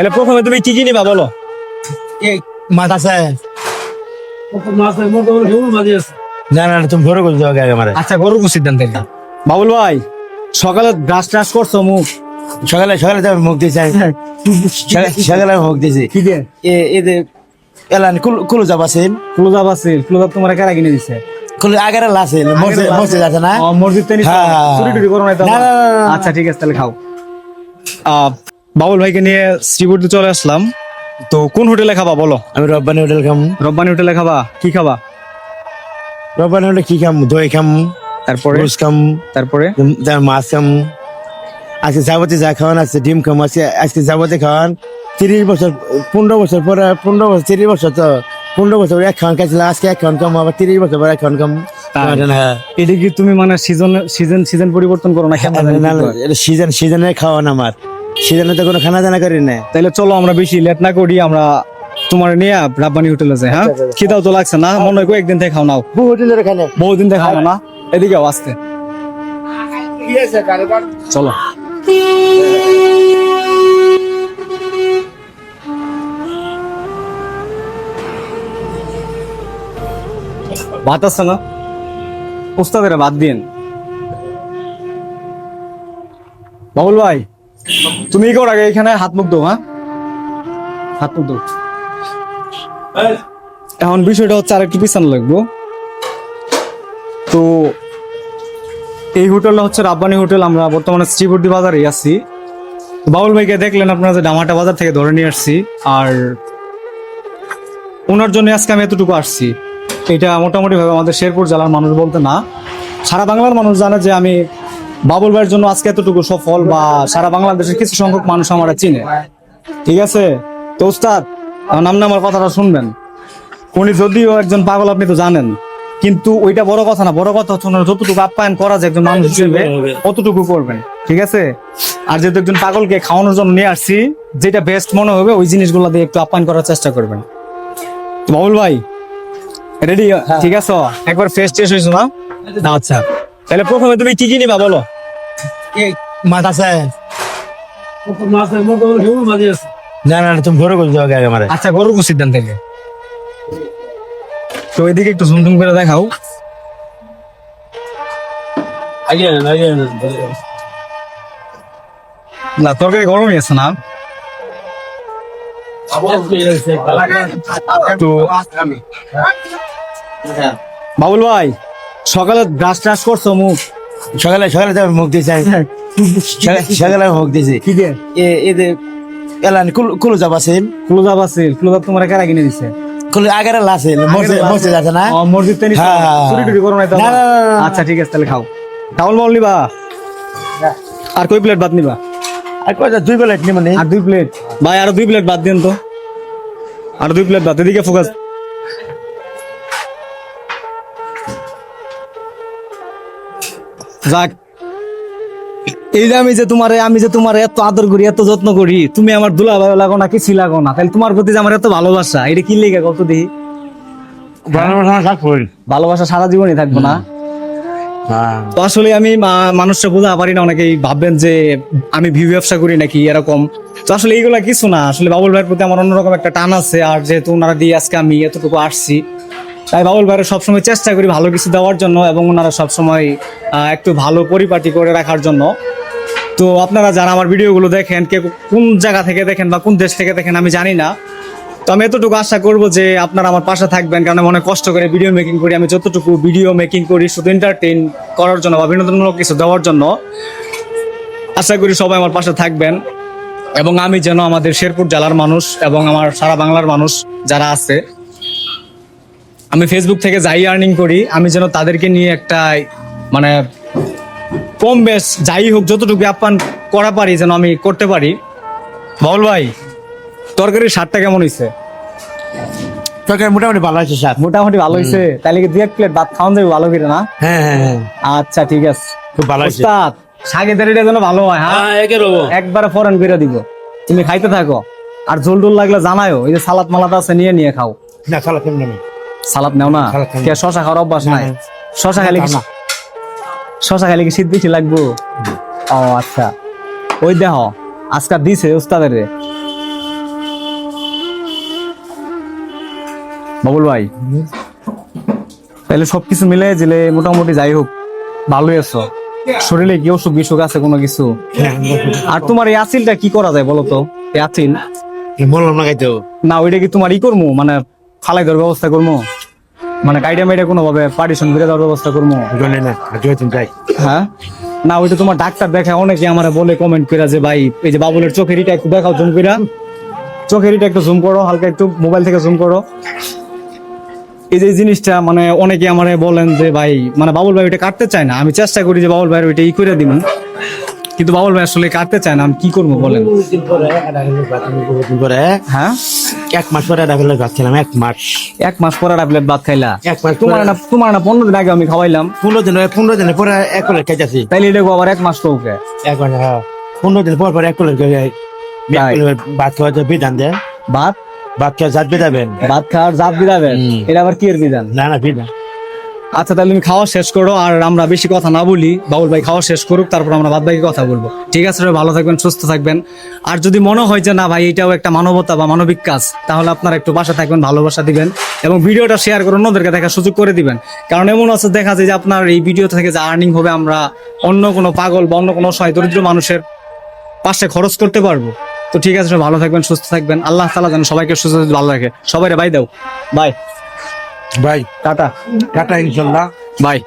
তাহলে প্রথমে তুমি কি কি নিবা বলো? মাছ আছে না না তুমি আগে আমারে। আচ্ছা গরুর সিদ্ধান্ত নিলাম। বাবুল ভাই সকালে ট্রাশ করছ মুখ? সকালে সকালে তো মুখ সকালে- সকালে মুখ দিয়েছি কি দিয়ে? এ এদের এলান ক্লোজাব আছে ক্লোজাব তোমার কারা কিনে দিছে? কুলু আগের লাসেন মসজিদ মসজিদ আছে না? মসজিদ তে হ্যাঁ। চুরি টুরি করো না। আচ্ছা ঠিক আছে তাহলে খাও। আহ, বাবুল ভাইকে নিয়ে শ্রীপুরতে চলে আসলাম তো কোন হোটেলে খাবা বলো আমি রব্বানি হোটেল খাম রব্বানি হোটেলে খাবা কি খাবা রব্বানি হোটেল কি খাম দই খাম তারপরে রোজ খাম তারপরে মাছ খাম আজকে যাবতে যা খাওয়ান আছে ডিম খাম আজকে আজকে যাবতে খাওয়ান তিরিশ বছর পনেরো বছর পরে পনেরো বছর তিরিশ বছর তো পনেরো বছর এক খাওয়ান খাইছিল আজকে এক খাওয়ান কম আবার তিরিশ বছর পরে এক কম তাই? হ্যাঁ এটা কি তুমি মানে সিজন সিজন সিজন পরিবর্তন করো না? সিজন সিজনে খাওয়ান আমার সিজনে তো কোনো খানা দানা করি না তাহলে চলো আমরা বেশি লেট না করি আমরা তোমার নিয়ে রাব্বানি হোটেলে যাই হ্যাঁ? খিদাও তো লাগছে না মনে হয় একদিন থেকে খাও নাও। বউ হোটেলের এখানে। বহুদিন থেকে খাও না এদিকে আসতে। চলো। ভাত আছে না? উস্তাদের ভাত দিন বাবুল ভাই তুমি কি করো আগে এখানে হাত মুখ দো হ্যাঁ? হাত মুখ দো এখন বিষয়টা হচ্ছে আর একটু পিছানো লাগবো। তো এই হোটেলটা হচ্ছে রাব্বানি হোটেল আমরা বর্তমানে শ্রীবর্দী বাজারেই আছি। তো বাবুল ভাইকে দেখলেন আপনারা যে ডামাটা বাজার থেকে ধরে নিয়ে আসছি আর ওনার জন্য আজকে আমি এতটুকু আসছি। এটা মোটামুটিভাবে আমাদের শেরপুর জেলার মানুষ বলতে না সারা বাংলার মানুষ জানে যে আমি বাবুল ভাইয়ের জন্য আজকে এতটুকু সফল বা সারা বাংলাদেশের কিছু সংখ্যক মানুষ আমরা চিনে। ঠিক আছে? তো উস্তাদ আপনি আমার কথাটা শুনবেন। উনি যদিও একজন পাগল আপনি তো জানেন। কিন্তু ওইটা বড় কথা না বড় কথা হচ্ছে ওনার যতটুকু আপ্যায়ন করা যায় একজন মানুষ হিসেবে অতটুকু করবেন। ঠিক আছে? আর যেহেতু একজন পাগলকে খাওয়ানোর জন্য নিয়ে আসছি যেটা বেস্ট মনে হবে ওই জিনিসগুলো দিয়ে একটু আপ্যায়ন করার চেষ্টা করবেন। বাবুল ভাই রেডি ঠিক আছে? একবার ফ্রেশ টেস্ট হয়েছো না আচ্ছা। তাহলে প্রথমে তুমি কি কি নিবা বলো? মাছ আছে। না না তুমি হবে আগে আমারে। আচ্ছা গরুর সিদ্ধান্ত থেকে তো এদিকে একটু ঝুমঝুম করে দেখাও। না তরকারি গরমই আছে না। তো বাবুল ভাই সকালে ব্রাশ ট্রাশ করছ মুখ? সকালে সকালে তো মুখ দিয়েছি সকালে- সকালে মুখ দিয়েছি কি দিয়ে? এ এদের এলান কুল কুলু যাব আছেন ক্লোজাব আছে। ক্লোজাব তোমার কারা কিনে দিছে? কুলু আগের লাসেন মসজিদ আছে না? মসজিদ তে নিছো? হ্যাঁ, হ্যাঁ, চুরি টুরি করো না। আচ্ছা ঠিক আছে তাহলে খাও। চাউল মাউল নিবা? আর কই প্লেট ভাত নিবা? আর কয়টা দুই প্লেট নি। মানে আর দুই প্লেট। ভাই আরও দুই প্লেট ভাত দিন তো। আর দুই প্লেট ভাত। এদিকে ফোকাস যাক। এই যে আমি যে তোমার আমি যে তোমার এত আদর করি এত যত্ন করি তুমি আমার দুলা ভাই লাগো না কিছু লাগো না? তাহলে তোমার প্রতি যে আমার এত ভালোবাসা এটা কি লেগে কত দেখি ভালোবাসা সারা জীবনই থাকব না? তো আসলে আমি মানুষটা বোঝা পারি না অনেকেই ভাববেন যে আমি ভিউ ব্যবসা করি নাকি এরকম। তো আসলে এইগুলা কিছু না আসলে বাবুল ভাইয়ের প্রতি আমার অন্যরকম একটা টান আছে আর যেহেতু ওনারা দিয়ে আজকে আমি এতটুকু আসছি তাই বাবুল ভাইয়ের সবসময় চেষ্টা করি ভালো কিছু দেওয়ার জন্য এবং ওনারা সবসময় একটু ভালো পরিপাটি করে রাখার জন্য। তো আপনারা যারা আমার ভিডিওগুলো দেখেন, কে কোন জায়গা থেকে দেখেন বা কোন দেশ থেকে দেখেন আমি জানি না। তো আমি এতটুকু আশা করব যে আপনারা আমার পাশে থাকবেন, কারণ অনেক কষ্ট করে ভিডিও মেকিং করি। আমি যতটুকু ভিডিও মেকিং করি, শুধু এন্টারটেইন করার জন্য বা বিনোদনমূলক কিছু দেওয়ার জন্য, আশা করি সবাই আমার পাশে থাকবেন। এবং আমি যেন আমাদের শেরপুর জেলার মানুষ এবং আমার সারা বাংলার মানুষ যারা আছে আমি ফেসবুক থেকে যাই আর্নিং করি আমি যেন তাদেরকে নিয়ে একটা মানে কম বেশ যাই হোক যতটুকু আপ্যান করা পারি যেন আমি করতে পারি। বাউল ভাই তরকারির স্বাদটা কেমন হয়েছে তরকারি মোটামুটি ভালো আছে স্বাদ। মোটামুটি ভালো হয়েছে তাহলে কি দুই এক প্লেট ভাত খাওয়ান যাবে ভালো করে না? হ্যাঁ হ্যাঁ হ্যাঁ। আচ্ছা ঠিক আছে। খুব ভালো আছে উস্তাদ শাকে যেন ভালো হয় হ্যাঁ? হ্যাঁ একবারে ফরেন করে দিব। তুমি খাইতে থাকো। আর ঝোল টোল লাগলে জানায়ও এই যে সালাদ মালাদ আছে নিয়ে নিয়ে খাও। না খালা কেমন সালাদ নেও না। কে শশা খাওয়ার অভ্যাস নাই? শশা খেলে কি শশা খেলে কি সিদ্ধি লাগবো? ও আচ্ছা। ওই দেহ আজকে দিছে উস্তাদের বাবুল ভাই তাহলে সবকিছু মিলে জিলে মোটামুটি যাই হোক ভালোই আছো। শরীরে কি অসুখ বিসুখ আছে কোনো কিছু? আর তোমার এই আসিলটা কি করা যায় বলো তো? এই আসিল না ওইটা কি তোমার ই করব মানে ফালাই দেওয়ার ব্যবস্থা করব মানে কাইডা মাইডা কোনো ভাবে পার্টিশন করে দেওয়ার ব্যবস্থা করব হ্যাঁ? না ওইটা তোমার ডাক্তার দেখা অনেকে আমার বলে কমেন্ট করে যে ভাই এই যে বাবুলের চোখের ইটা একটু দেখাও জুম করে চোখের ইটা একটু জুম করো হালকা একটু মোবাইল থেকে জুম করো। এই যে জিনিসটা মানে অনেকে আমার বলেন যে ভাই মানে বাবুল ভাই ওইটা কাটতে চায় না। আমি চেষ্টা করি যে বাবুল ভাই ওইটা ই করে দিব কিন্তু বাবুল ভাই আসলে কাটতে চায় না আমি কি করব বলেন? হ্যাঁ? এক মাস পরে ডাবলেট ভাত খেলাম এক মাস। এক মাস পরে ডাবলেট ভাত খাইলা? এক মাস তোমার না তোমার না পনেরো দিন আগে আমি খাওয়াইলাম। পনেরো দিন পনেরো দিনের পরে এক প্লেট খাইতেছি তাইলে এটা আবার এক মাস টোকে এক মাস হ্যাঁ। পনেরো দিন পর পর এক প্লেট। ভাত খাওয়া তো বিধান দেয়। ভাত? ভাত খাওয়া জাত বিধাবেন ভাত খাওয়ার জাত বিধাবেন এটা আবার কি এর বিধান? না না বিধান। আচ্ছা তাহলে তুমি খাওয়া শেষ করো আর আমরা বেশি কথা না বলি। বাবুল ভাই খাওয়া শেষ করুক, তারপর আমরা বাদ বাকি কথা বলব। ঠিক আছে সবাই ভালো থাকবেন, সুস্থ থাকবেন। আর যদি মনে হয় যে না ভাই, এটাও একটা মানবতা বা মানবিক কাজ, তাহলে আপনারা একটু বাসা থাকবেন, ভালোবাসা দিবেন এবং ভিডিওটা শেয়ার করে অন্যদেরকে দেখার সুযোগ করে দিবেন। কারণ এমন আছে, দেখা যায় যে আপনার এই ভিডিও থেকে যে আর্নিং হবে, আমরা অন্য কোনো পাগল বা অন্য কোনো অসহায় দরিদ্র মানুষের পাশে খরচ করতে পারব। তো ঠিক আছে সবাই ভালো থাকবেন, সুস্থ থাকবেন। আল্লাহ তালা যেন সবাইকে সুস্থ ভালো রাখে। সবাই বাই দাও। বাই ভাই টাটা। টাটা ইনশাল্লাহ। বাই।